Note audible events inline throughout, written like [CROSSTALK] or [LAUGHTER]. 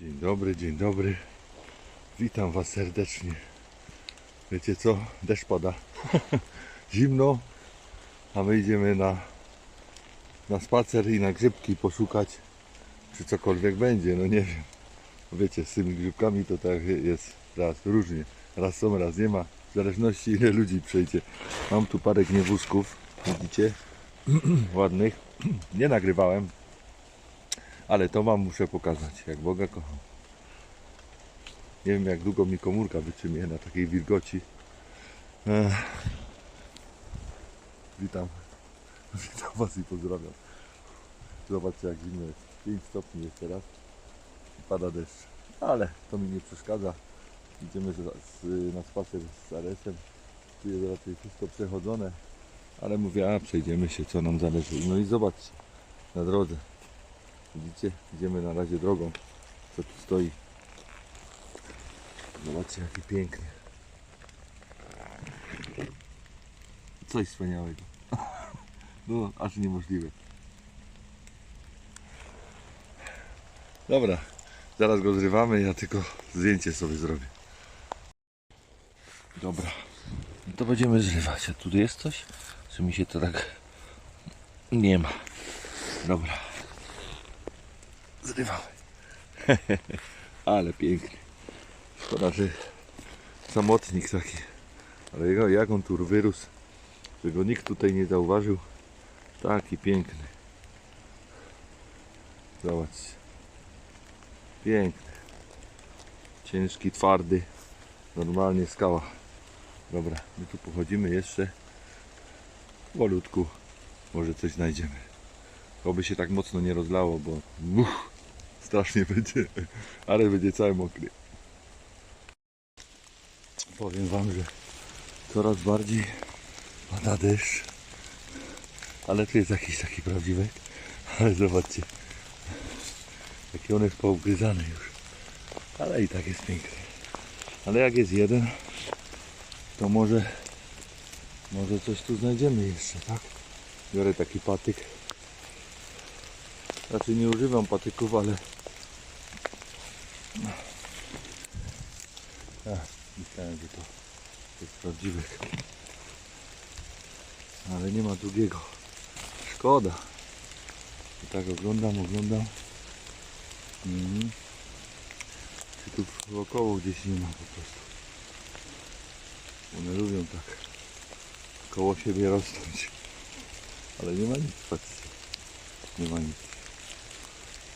Dzień dobry, dzień dobry. Witam Was serdecznie. Wiecie co? Deszcz pada. [LAUGHS] Zimno, a my idziemy na, na spacer i na grzybki poszukać, czy cokolwiek będzie. No nie wiem. Wiecie, z tymi grzybkami to tak jest raz różnie. Raz są, raz nie ma. W zależności ile ludzi przejdzie. Mam tu parę gniewuszków, widzicie? [CLEARS THROAT] Ładnych. Nie nagrywałem, ale to Wam muszę pokazać, jak Boga kocham. Nie wiem, jak długo mi komórka wytrzymie na takiej wilgoci. Ech. Witam. Witam Was i pozdrawiam. Zobaczcie, jak zimno jest. 5 stopni jest teraz. Pada deszcz. Ale to mi nie przeszkadza. Idziemy na spacer z Aresem. Tu jest raczej wszystko przechodzone. Ale mówię, a przejdziemy się, co nam zależy. No i zobaczcie, na drodze. Widzicie? Idziemy na razie drogą, co tu stoi. Zobaczcie, jaki piękny. Coś wspaniałego. [LAUGHS] No, aż niemożliwe. Dobra, zaraz go zrywamy, ja tylko zdjęcie sobie zrobię. Dobra, no to będziemy zrywać. A tu jest coś? Czy mi się to tak... Nie ma. Dobra. Zrywamy. [LAUGHS] Ale pięknie. Szkoda, że samotnik taki. Ale jego, jak on tu wyrósł, że go nikt tutaj nie zauważył. Taki piękny. Zobaczcie. Piękny. Ciężki, twardy. Normalnie skała. Dobra, my tu pochodzimy jeszcze. Wolutku. Może coś znajdziemy. Oby się tak mocno nie rozlało, bo uff, strasznie będzie, ale będzie cały mokry. Powiem Wam, że coraz bardziej pada deszcz, ale tu jest jakiś taki prawdziwy, ale zobaczcie, jakie one jest pougryzane już, ale i tak jest piękny. Ale jak jest jeden, to może, może coś tu znajdziemy jeszcze, tak? Biorę taki patyk. Raczej nie używam patyków, ale a, myślałem, że to jest prawdziwy. Ale nie ma drugiego. Szkoda. I tak oglądam, oglądam. Mhm. Czy tu wokoło gdzieś nie ma po prostu. One lubią tak koło siebie rosnąć. Ale nie ma nic, patrzcie. Nie ma nic.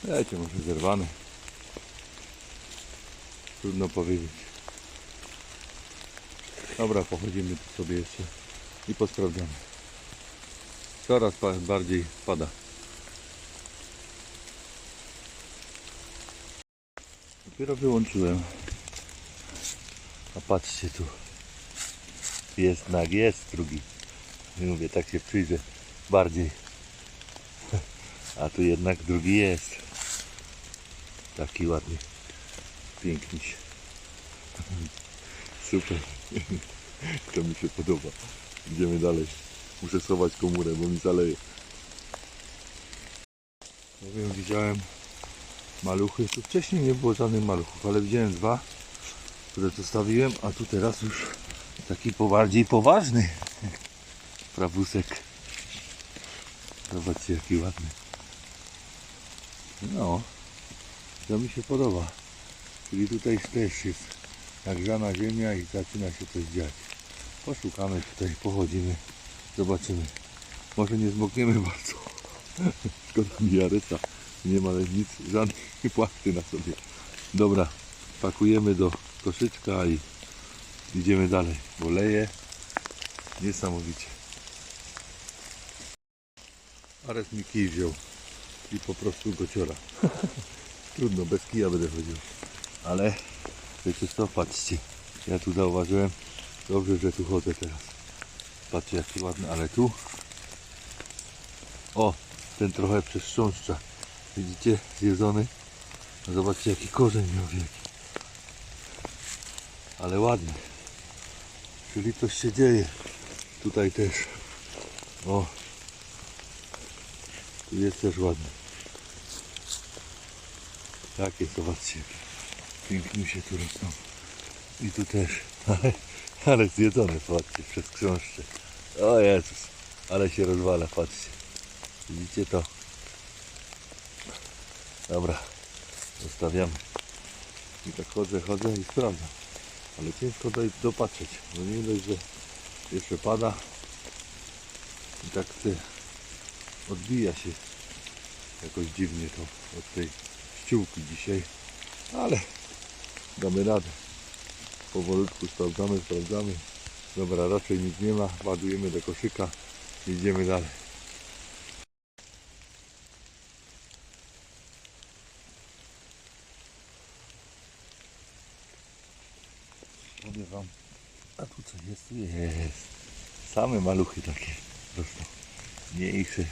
Wiecie, może zerwane. Trudno powiedzieć. Dobra, pochodzimy tu sobie jeszcze i posprawdzamy. Coraz bardziej pada. Dopiero wyłączyłem. A patrzcie tu. Jest nag, jest drugi. Mówię, tak się przyjrzę bardziej. [LAUGHS] A tu jednak drugi jest. Taki ładny. Piękniś. Super. To mi się podoba. Idziemy dalej. Muszę schować komórę, bo mi zaleje. Nie wiem, widziałem maluchy. Tu wcześniej nie było żadnych maluchów, ale widziałem dwa, które zostawiłem, a tu teraz już taki pobardziej poważny prawusek. Zobaczcie jaki ładny. No, to mi się podoba. Czyli tutaj też jest nagrzana ziemia i zaczyna się coś dziać. Poszukamy tutaj, pochodzimy, zobaczymy. Może nie zmokniemy bardzo. [LAUGHS] Szkoda mi. Nie ma nic, żadnej [LAUGHS] płachty na sobie. Dobra, pakujemy do koszyczka i idziemy dalej, bo leje niesamowicie. Ares mi kij wziął i po prostu go ciora. [LAUGHS] Trudno, bez kija będę chodził. Ale wiecie co, patrzcie. Ja tu zauważyłem, dobrze, że tu chodzę teraz. Patrzcie jaki ładny, ale tu o, ten trochę przeszcząszcza. Widzicie, zjedzony. No Zobaczcie jaki korzeń miał wielki. Ale ładny. Czyli coś się dzieje. Tutaj też. O, tu jest też ładny. Takie, zobaczcie. Pięknie się tu rosną. I tu też. [LAUGHS] Ale, zjedzone, patrzcie, przez książkę. O Jezus, ale się rozwala, patrzcie. Widzicie to? Dobra, zostawiamy. I tak chodzę, chodzę i sprawdzam. Ale ciężko do, dopatrzeć, bo nie dość, że jeszcze pada. I tak ty, odbija się jakoś dziwnie to od tej ściółki dzisiaj. Ale damy radę. Powolutku sprawdzamy, sprawdzamy. Dobra, raczej nic nie ma. Ładujemy do koszyka. Idziemy dalej. Powiem wam. A tu co jest? Tu jest. Same maluchy takie rosną. Mniejsze,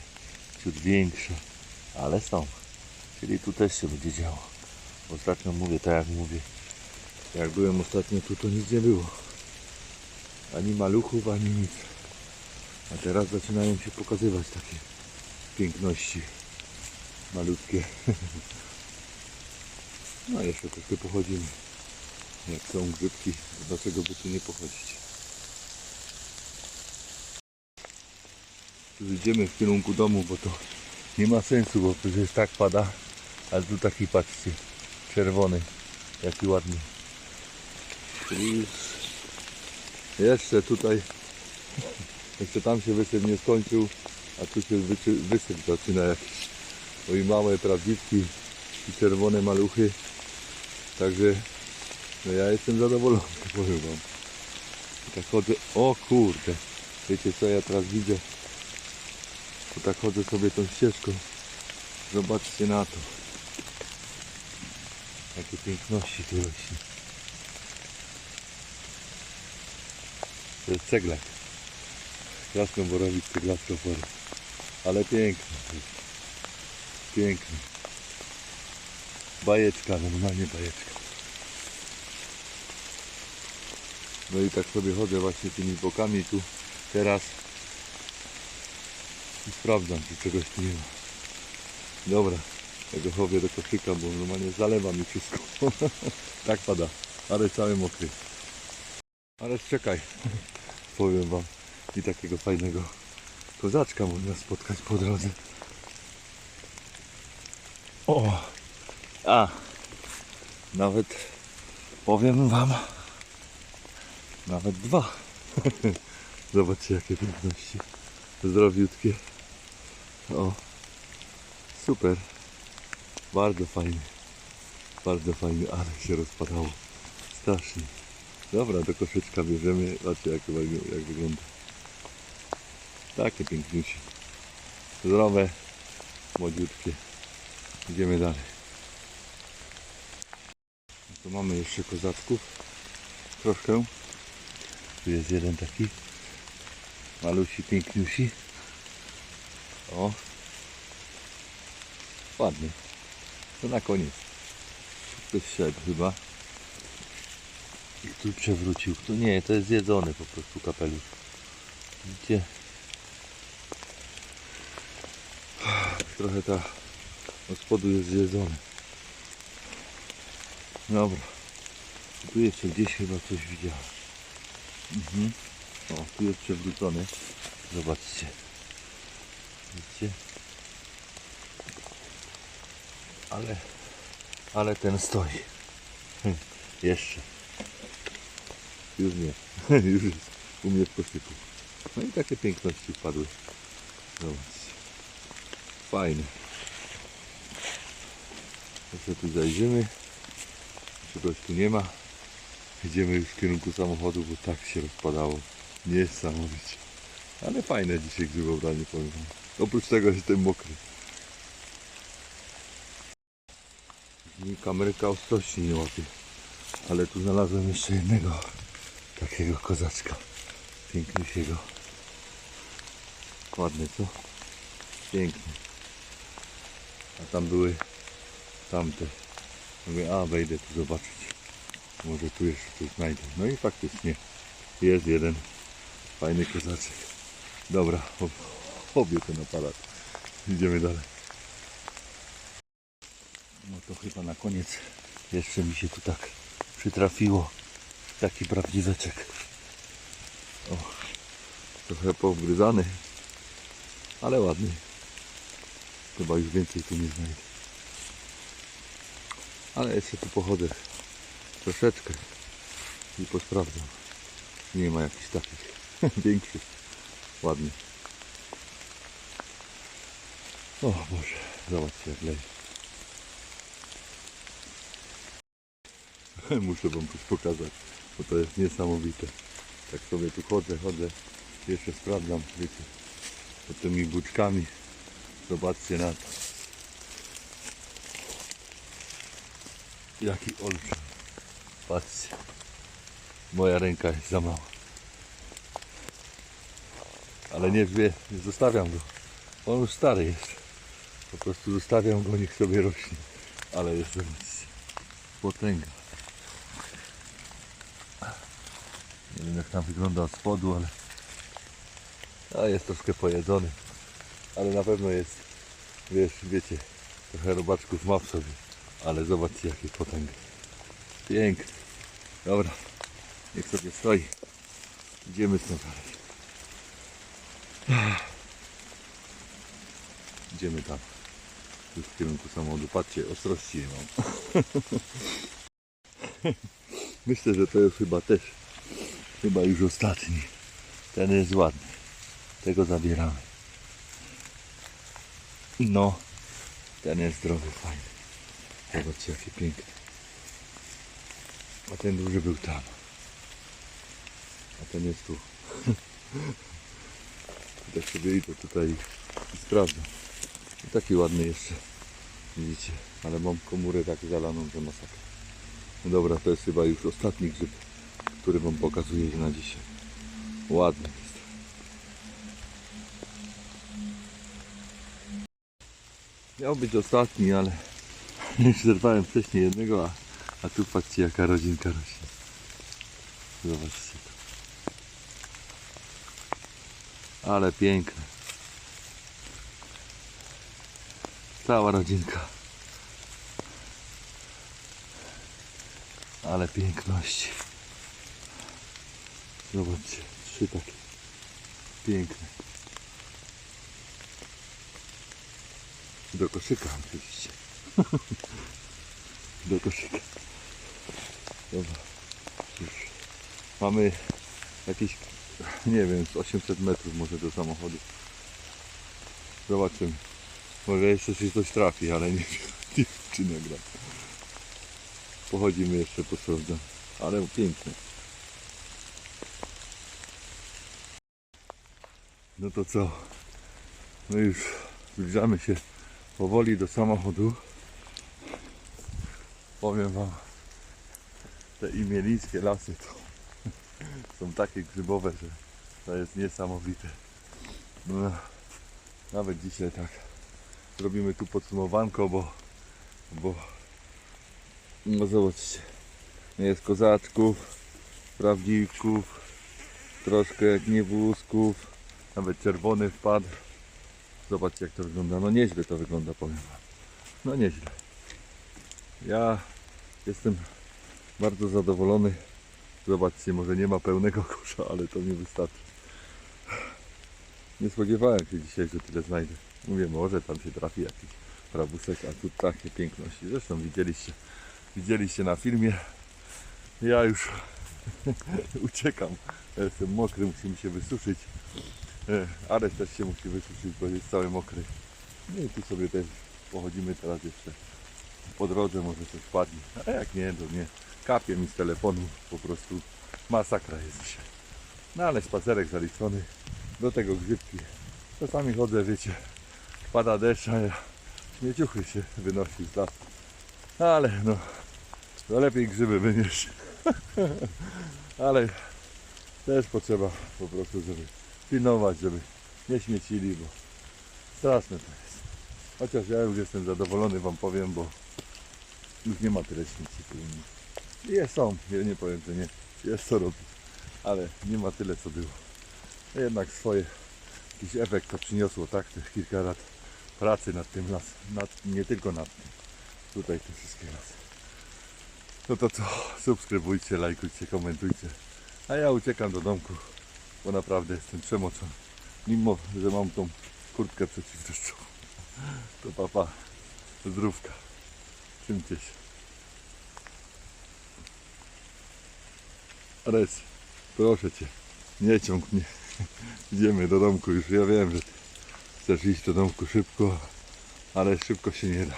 ciut większe, ale są. Czyli tu też się będzie działo. Ostatnio mówię, tak jak mówię. Jak byłem ostatnio tu, to nic nie było. Ani maluchów, ani nic. A teraz zaczynają się pokazywać takie piękności malutkie. [LAUGHS] No jeszcze troszkę pochodzimy. Jak są grzybki, to dlaczego by tu nie pochodzić? Tu idziemy w kierunku domu, bo to nie ma sensu, bo przecież tak pada. Ale tu taki patrzcie, czerwony, jaki ładny. Jeszcze tutaj, [LAUGHS] jeszcze tam się wysyp nie skończył, a tu się wysyp zaczyna jakiś. No i małe prawdziwki i czerwone maluchy. Także no ja jestem zadowolony, [LAUGHS] powiem wam. Tak chodzę, o kurde, wiecie co ja teraz widzę? To tak chodzę sobie tą ścieżką. Zobaczcie na to. Jakie piękności tu rośnie. To jest ceglak. Krasnoborowic ceglaska forma. Ale piękny. Piękny. Bajeczka, normalnie bajeczka. No i tak sobie chodzę właśnie tymi bokami tu teraz i sprawdzam, czy czegoś tu nie ma. Dobra, ja go chowię do koszyka, bo normalnie zalewa mi wszystko. [LAUGHS] tak pada, ale cały mokry. Ale czekaj, powiem wam, i takiego fajnego kozaczka można spotkać po drodze. O, a, nawet powiem wam, nawet dwa. [LAUGHS] Zobaczcie jakie piękności. Zdrowiutkie. O, super. Bardzo fajny. Bardzo fajny, ale się rozpadało. Strasznie. Dobra, do koszyczka bierzemy. Zobaczcie jak, jak, wygląda. Takie piękniusie. Zdrowe, młodziutkie. Idziemy dalej. Tu mamy jeszcze kozaczków. Troszkę. Tu jest jeden taki. Malusi, piękniusi. O. Ładny. To na koniec. Szedł chyba. I tu przewrócił. To nie, to jest zjedzony po prostu kapelusz. Widzicie? Trochę ta od spodu jest zjedzony. Dobra. Tu jeszcze gdzieś chyba coś widziałem. Mhm. O, tu jest przewrócony. Zobaczcie. Widzicie? Ale, ale ten stoi. [LAUGHS] Jeszcze. Już nie. [LAUGHS] Już jest u mnie w koszyku. No i takie piękności wpadły. Zobaczcie. Fajne. Jeszcze tu zajrzymy. Czegoś tu nie ma. Idziemy już w kierunku samochodu, bo tak się rozpadało. Niesamowicie. Ale fajne dzisiaj grzybobranie, powiem wam. Oprócz tego jestem mokry. Mi kamerka ostrości nie łapie. Ale tu znalazłem jeszcze jednego takiego kozaczka. Piękniusiego. Ładny, co? Piękny. A tam były tamte. Mówię, a wejdę tu zobaczyć. Może tu jeszcze coś znajdę. No i faktycznie jest jeden fajny kozaczek. Dobra, ob- obie ten aparat. Idziemy dalej. No to chyba na koniec jeszcze mi się tu tak przytrafiło taki prawdziweczek. O, trochę poobgryzany, ale ładny. Chyba już więcej tu nie znajdę. Ale jeszcze tu pochodzę troszeczkę i posprawdzam. Nie ma jakichś takich [LAUGHS] większych. Ładny. O Boże, zobaczcie jak leje. [LAUGHS] Muszę wam coś pokazać, bo to jest niesamowite. Tak sobie tu chodzę, chodzę, jeszcze sprawdzam, wiecie, pod tymi buczkami. Zobaczcie na to. Jaki olbrzym. Patrzcie. Moja ręka jest za mała. Ale nie wie, nie zostawiam go. On już stary jest. Po prostu zostawiam go, niech sobie rośnie. Ale jest. Potęga. Wiem jak tam wygląda od spodu, ale a jest troszkę pojedzony. Ale na pewno jest, wiesz, wiecie, trochę robaczków ma w sobie. Ale zobaczcie jakie potęgi. Piękny. Dobra, niech sobie stoi. Idziemy stąd dalej. Idziemy tam. Już w kierunku samochodu. Patrzcie, ostrości nie mam. [LAUGHS] Myślę, że to jest chyba też chyba już ostatni. Ten jest ładny. Tego zabieramy. No, ten jest zdrowy, fajny. Zobaczcie jakie piękne. A ten duży był tam. A ten jest tu. [LAUGHS] tak sobie idę tutaj i. I taki ładny jeszcze. Widzicie, ale mam komórę tak zalaną, że masakra. No dobra, to jest chyba już ostatni grzyb, który wam pokazuję na dzisiaj. Ładny jest. Miał być ostatni, ale [LAUGHS] już zerwałem wcześniej jednego, a, a tu patrzcie jaka rodzinka rośnie. Zobaczcie to. Ale piękne. Cała rodzinka. Ale piękności. Zobaczcie, trzy takie. Piękne. Do koszyka oczywiście. [LAUGHS] Do koszyka. Dobra. Już. Mamy jakieś, nie wiem, z 800 metrów może do samochodu. Zobaczymy. Może jeszcze się coś trafi, ale nie wiem, [LAUGHS] czy nagram. Pochodzimy jeszcze po sprawdzam. Ale piękne. No to co? My już zbliżamy się powoli do samochodu. Powiem wam, te imielińskie lasy to [LAUGHS] są takie grzybowe, że to jest niesamowite. No, nawet dzisiaj tak zrobimy tu podsumowanko, bo, bo no zobaczcie, jest kozaczków, prawdziwków, troszkę gniewózków, nawet czerwony wpadł. Zobaczcie jak to wygląda. No nieźle to wygląda, powiem wam. No nieźle. Ja jestem bardzo zadowolony. Zobaczcie, może nie ma pełnego [LAUGHS] kosza, ale to mi wystarczy. Nie spodziewałem się dzisiaj, że tyle znajdę. Mówię, może tam się trafi jakiś prawusek, a tu takie piękności. Zresztą widzieliście, widzieliście na filmie. Ja już [LAUGHS] uciekam. Ja jestem mokry, musimy się wysuszyć. Arek też się musi wysuszyć, bo jest cały mokry. No i tu sobie też pochodzimy teraz jeszcze po drodze, może coś padnie. A jak nie, to nie. Kapie mi z telefonu, po prostu masakra jest dzisiaj. No ale spacerek zaliczony, do tego grzybki. Czasami chodzę, wiecie, pada deszcz, a ja śmieciuchy się wynosi z lasu. Ale no, to lepiej grzyby wynieść. [LAUGHS] ale też potrzeba po prostu, żeby pilnować, żeby nie śmiecili, bo straszne to jest. Chociaż ja już jestem zadowolony, wam powiem, bo już nie ma tyle śmieci mnie. Jest są, ja nie powiem, że nie. Jest co robić, ale nie ma tyle co było. Jednak swoje jakiś efekt to przyniosło, tak? Tych kilka lat pracy nad tym lasem, nad, nie tylko nad tym. Tutaj te wszystkie lasy. No to co, subskrybujcie, lajkujcie, komentujcie. A ja uciekam do domku, bo naprawdę jestem przemoczony. Mimo, że mam tą kurtkę przeciwdeszczową. To papa, zdrówka. Trzymcie się. Res, proszę Cię, nie ciąg mnie. Idziemy do domku już. Ja wiem, że chcesz iść do domku szybko, ale szybko się nie da.